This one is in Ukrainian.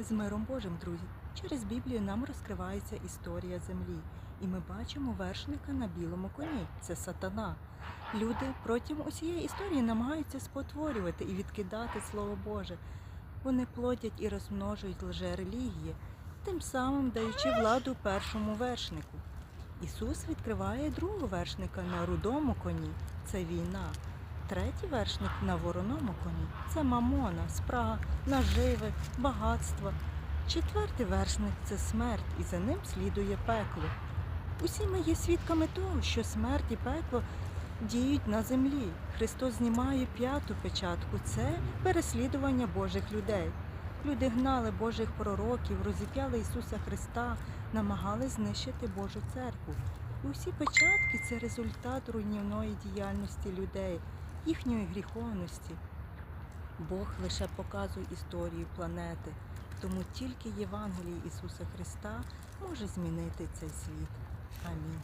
З миром Божим, друзі, через Біблію нам розкривається історія землі, і ми бачимо вершника на білому коні це сатана. Люди протягом усієї історії намагаються спотворювати і відкидати Слово Боже. Вони плодять і розмножують лжерелігії, тим самим даючи владу першому вершнику. Ісус відкриває другого вершника на рудому коні це війна. Третій вершник на вороному коні це мамона, спрага, наживи, багатство. Четвертий вершник це смерть, і за ним слідує пекло. Усі ми є свідками того, що смерть і пекло діють на землі. Христос знімає п'яту печатку це переслідування Божих людей. Люди гнали Божих пророків, розіп'яли Ісуса Христа, намагались знищити Божу церкву. Усі печатки це результат руйнівної діяльності людей, їхньої гріховності. Бог лише показує історію планети, тому тільки Євангеліє Ісуса Христа може змінити цей світ. Амінь.